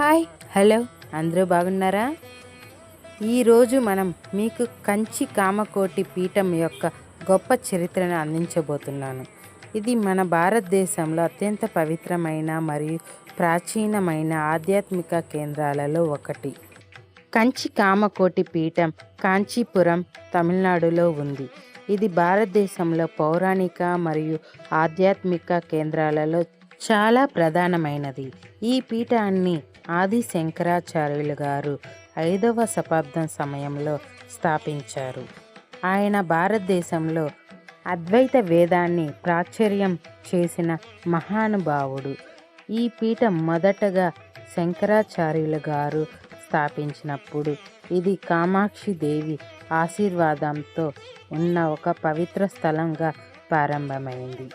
Hi hello అందరూ బాగున్నారా? ఈరోజు మనం మీకు కంచి కామకోటి పీఠం యొక్క గొప్ప చరిత్రను అందించబోతున్నాను. ఇది మన భారతదేశంలో అత్యంత పవిత్రమైన మరియు ప్రాచీనమైన ఆధ్యాత్మిక కేంద్రాలలో ఒకటి. కంచి కామకోటి పీఠం కాంచీపురం తమిళనాడులో ఉంది. ఇది భారతదేశంలో పౌరాణిక మరియు ఆధ్యాత్మిక కేంద్రాలలో చాలా ప్రధానమైనది. ఈ పీఠాన్ని ఆది శంకరాచార్యులు గారు ఐదవ శతాబ్దం సమయంలో స్థాపించారు. ఆయన భారతదేశంలో అద్వైత వేదాన్ని ప్రాచుర్యం చేసిన మహానుభావుడు. ఈ పీఠం మొదటగా శంకరాచార్యులు గారు స్థాపించినప్పుడు ఇది కామాక్షి దేవి ఆశీర్వాదంతో ఉన్న ఒక పవిత్ర స్థలంగా ప్రారంభమైంది.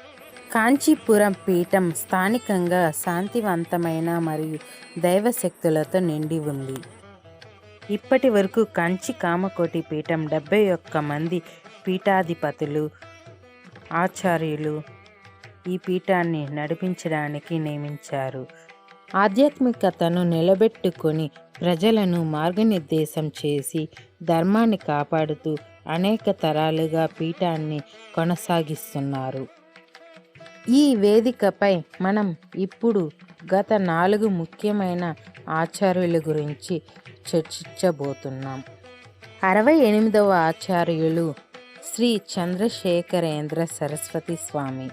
కాంచీపురం పీఠం స్థానికంగా శాంతివంతమైన మరియు దైవశక్తులతో నిండి ఉంది. ఇప్పటి వరకు కంచి కామకోటి పీఠం డెబ్బై ఒక్క మంది పీఠాధిపతులు ఆచార్యులు ఈ పీఠాన్ని నడిపించడానికి నియమించారు. ఆధ్యాత్మికతను నిలబెట్టుకొని ప్రజలను మార్గనిర్దేశం చేసి ధర్మాన్ని కాపాడుతూ అనేక తరాలుగా పీఠాన్ని కొనసాగిస్తున్నారు. ఈ వేదికపై మనం ఇప్పుడు గత నాలుగు ముఖ్యమైన ఆచార్యుల గురించి చర్చించబోతున్నాం. అరవై ఎనిమిదవ ఆచార్యులు శ్రీ చంద్రశేఖరేంద్ర సరస్వతి స్వామి.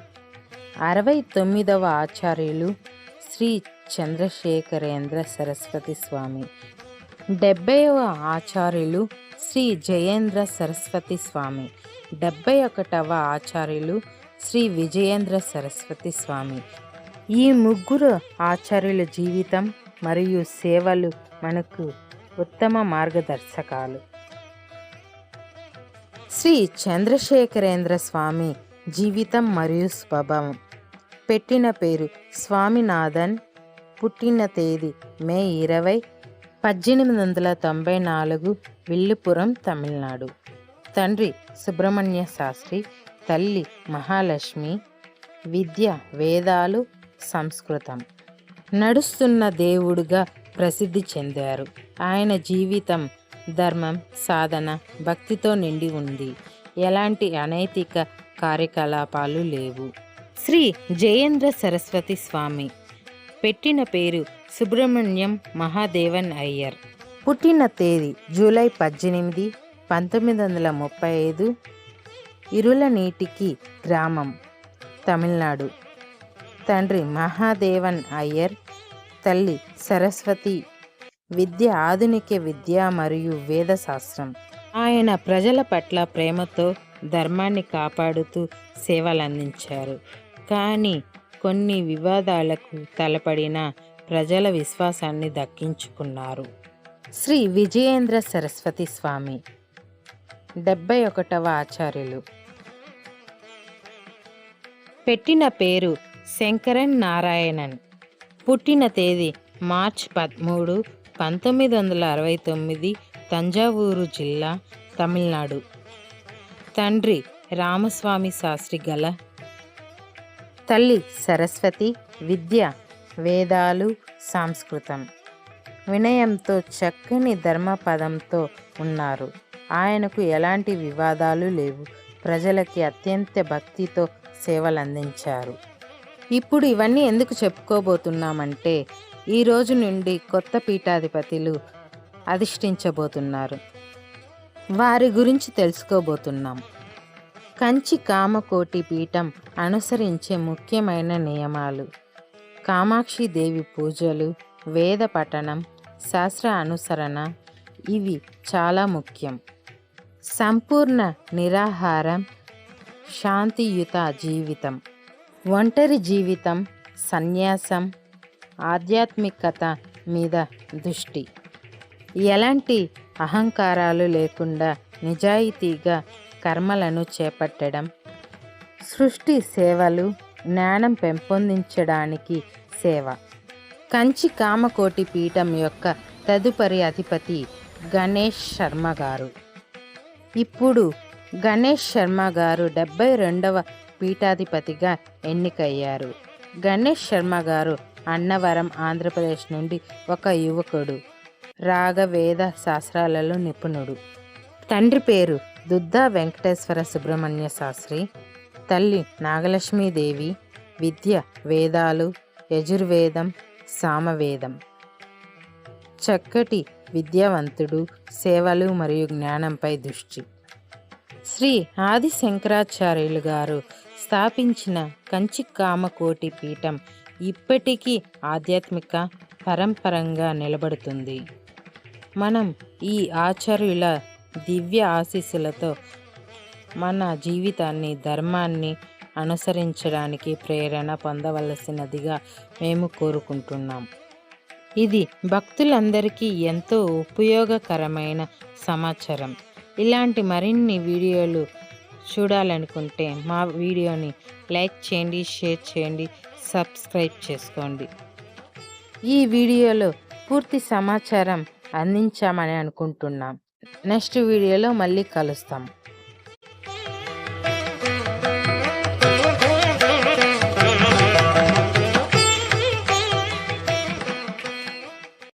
అరవై తొమ్మిదవ ఆచార్యులు శ్రీ చంద్రశేఖరేంద్ర సరస్వతి స్వామి. డెబ్బైవ ఆచార్యులు శ్రీ జయేంద్ర సరస్వతి స్వామి. డెబ్బై ఒకటవ ఆచార్యులు శ్రీ విజయేంద్ర సరస్వతి స్వామి. ఈ ముగ్గురు ఆచార్యుల జీవితం మరియు సేవలు మనకు ఉత్తమ మార్గదర్శకాలు. శ్రీ చంద్రశేఖరేంద్ర స్వామి జీవితం మరియు స్వభావం. పెట్టిన పేరు స్వామినాథన్. పుట్టిన తేదీ మే ఇరవై పద్దెనిమిది వందల తొంభై నాలుగు విల్లుపురం తమిళనాడు. తండ్రి సుబ్రహ్మణ్య శాస్త్రి. తల్లి మహాలక్ష్మి విద్య వేదాలు సంస్కృతం. నడుస్తున్న దేవుడుగా ప్రసిద్ధి చెందారు. ఆయన జీవితం ధర్మం సాధన భక్తితో నిండి ఉంది. ఎలాంటి అనైతిక కార్యకలాపాలు లేవు. శ్రీ జయేంద్ర సరస్వతి స్వామి పెట్టిన పేరు సుబ్రహ్మణ్యం మహాదేవన్ అయ్యర్. పుట్టిన తేదీ జూలై పద్దెనిమిది పంతొమ్మిది వందల ముప్పై ఐదు ఇరుల నీటికి గ్రామం తమిళనాడు. తండ్రి మహాదేవన్ అయ్యర్ తల్లి సరస్వతి. విద్య ఆధునిక విద్య మరియు వేదశాస్త్రం. ఆయన ప్రజల పట్ల ప్రేమతో ధర్మాన్ని కాపాడుతూ సేవలందించారు. కానీ కొన్ని వివాదాలకు తలపడిన ప్రజల విశ్వాసాన్ని దక్కించుకున్నారు. శ్రీ విజయేంద్ర సరస్వతి స్వామి. డెబ్బై ఒకటవ ఆచార్యులు. పెట్టిన పేరు శంకరన్ నారాయణన్. పుట్టిన తేదీ మార్చ్ పదమూడు పంతొమ్మిది వందల అరవై తొమ్మిది తంజావూరు జిల్లా తమిళనాడు. తండ్రి రామస్వామి శాస్త్రి గల తల్లి సరస్వతి విద్య వేదాలు సంస్కృతం. వినయంతో చక్కని ధర్మపదంతో ఉన్నారు. ఆయనకు ఎలాంటి వివాదాలు లేవు. ప్రజలకి అత్యంత భక్తితో సేవలందించారు. ఇప్పుడు ఇవన్నీ ఎందుకు చెప్పుకోబోతున్నామంటే ఈ రోజు నుండి కొత్త పీఠాధిపతులు అధిష్ఠించబోతున్నారు. వారి గురించి తెలుసుకోబోతున్నాం. కంచి కామకోటి పీఠం అనుసరించే ముఖ్యమైన నియమాలు. కామాక్షి దేవి పూజలు వేద పఠనం శాస్త్ర అనుసరణ ఇవి చాలా ముఖ్యం. సంపూర్ణ నిరాహారం శాంతియుత జీవితం ఒంటరి జీవితం సన్యాసం ఆధ్యాత్మికత మీద దృష్టి. ఎలాంటి అహంకారాలు లేకుండా నిజాయితీగా కర్మలను చేపట్టడం సృష్టి సేవలు జ్ఞానం పెంపొందించడానికి సేవ. కంచి కామకోటి పీఠం యొక్క తదుపరి అధిపతి గణేష్ శర్మ గారు. ఇప్పుడు గణేష్ శర్మ గారు డెబ్బై రెండవ పీఠాధిపతిగా ఎన్నికయ్యారు. గణేష్ శర్మ గారు అన్నవరం ఆంధ్రప్రదేశ్ నుండి ఒక యువకుడు రాగవేద శాస్త్రాలలో నిపుణుడు. తండ్రి పేరు దుద్దా వెంకటేశ్వర సుబ్రహ్మణ్య శాస్త్రి. తల్లి నాగలక్ష్మీదేవి. విద్య వేదాలు యజుర్వేదం సామవేదం. చక్కటి విద్యావంతుడు సేవలు మరియు జ్ఞానంపై దృష్టి. శ్రీ ఆది శంకరాచార్యులు గారు స్థాపించిన కంచి కామకోటి పీఠం ఇప్పటికీ ఆధ్యాత్మిక పరంపరంగా నిలబడుతుంది. మనం ఈ ఆచార్యుల దివ్య ఆశీస్సులతో మన జీవితాన్ని ధర్మాన్ని అనుసరించడానికి ప్రేరణ పొందవలసినదిగా మేము కోరుకుంటున్నాం. ఇది భక్తులందరికీ ఎంతో ఉపయోగకరమైన సమాచారం. ఇలాంటి మరిన్ని వీడియోలు చూడాలనుకుంటే మా వీడియోని లైక్ చేయండి షేర్ చేయండి సబ్స్క్రైబ్ చేసుకోండి. ఈ వీడియోలో పూర్తి సమాచారం అందించామని అనుకుంటున్నాం. నెక్స్ట్ వీడియోలో మళ్ళీ కలుస్తాం.